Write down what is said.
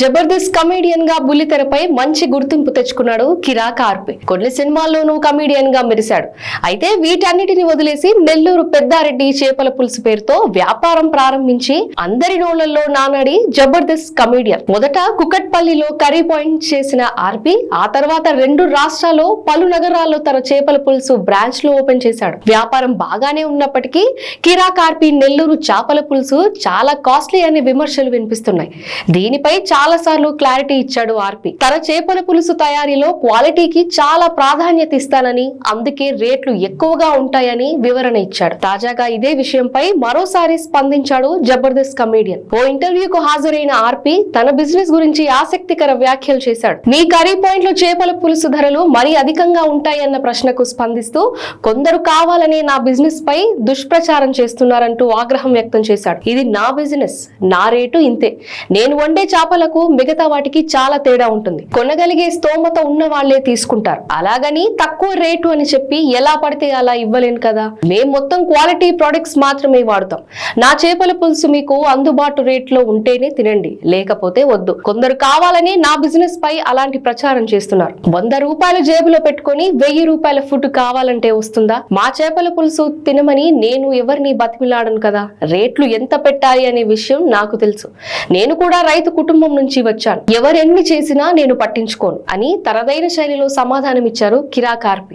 జబర్దస్త్ కమేడియన్గా బుల్లితెరపై మంచి గుర్తింపు తెచ్చుకున్నాడు కిరా కార్పి కొన్ని సినిమాల్లోనూ కమేడియన్గా మెరిశాడు. అయితే వీటన్నిటిని వదిలేసి నెల్లూరు పెద్దారెడ్డి చేపల పులుసు పేరుతో వ్యాపారం ప్రారంభించి అందరి నోళ్ళలో నానాడి జబర్దస్త్ కమేడియన్. మొదట కుకట్పల్లిలో కర్రీ పాయింట్ చేసిన ఆర్పి ఆ తర్వాత రెండు రాష్ట్రాల్లో పలు నగరాల్లో తన చేపల పులుసు బ్రాంచ్లో ఓపెన్ చేశాడు. వ్యాపారం బాగానే ఉన్నప్పటికీ కిరా కార్పి నెల్లూరు చేపల పులుసు చాలా కాస్ట్లీ అనే విమర్శలు వినిపిస్తున్నాయి. దీనిపై చాలా చాలా సార్లు క్లారిటీ ఇచ్చాడు ఆర్పి. తన చేపల పులుసు తయారీలో క్వాలిటీకి చాలా ప్రాధాన్యత ఇస్తానని అందుకే రేట్లు ఎక్కువగా ఉంటాయని వివరణ ఇచ్చాడు. తాజాగా ఇదే విషయంపై మరోసారి స్పందించాడు జబర్దస్త్ కమేడియన్. ఓ ఇంటర్వ్యూకు హాజరైన ఆర్పి తన బిజినెస్ గురించి ఆసక్తికర వ్యాఖ్యలు చేశాడు. మీ కర్రీ పాయింట్లో చేపల పులుసు ధరలు మరీ అధికంగా ఉంటాయన్న ప్రశ్నకు స్పందిస్తూ కొందరు కావాలనే నా బిజినెస్ పై దుష్ప్రచారం చేస్తున్నారంటూ ఆగ్రహం వ్యక్తం చేశాడు. ఇది నా బిజినెస్ నా రేటు ఇంతే. నేను వండే చేపలకు మిగతా వాటికి చాలా తేడా ఉంటుంది. కొనగలిగే స్తోమత ఉన్న వాళ్ళే తీసుకుంటారు. అలాగని తక్కువ రేటు అని చెప్పి ఎలా పడితే అలా ఇవ్వలేను కదా. మేము మొత్తం క్వాలిటీ ప్రొడక్ట్స్ మాత్రమే వాడతాం. నా చేపల పులుసు మీకు అందుబాటు రేట్లో ఉంటేనే తినండి. లేకపోతే వద్దు. కొందరు కావాలని నా బిజినెస్ పై అలాంటి ప్రచారం చేస్తున్నారు. వంద రూపాయలు జేబులో పెట్టుకొని వెయ్యి రూపాయల ఫుడ్ కావాలంటే వస్తుందా? మా చేపల పులుసు తినమని నేను ఎవరిని బతిమిలాడను కదా? రేట్లు ఎంత పెట్టాలి అనే విషయం నాకు తెలుసు. నేను కూడా రైతు కుటుంబం నుంచి వచ్చాను. ఎవరెన్ని చేసినా నేను పట్టించుకోను అని తనదైన శైలిలో సమాధానం ఇచ్చారు కిరా కార్పి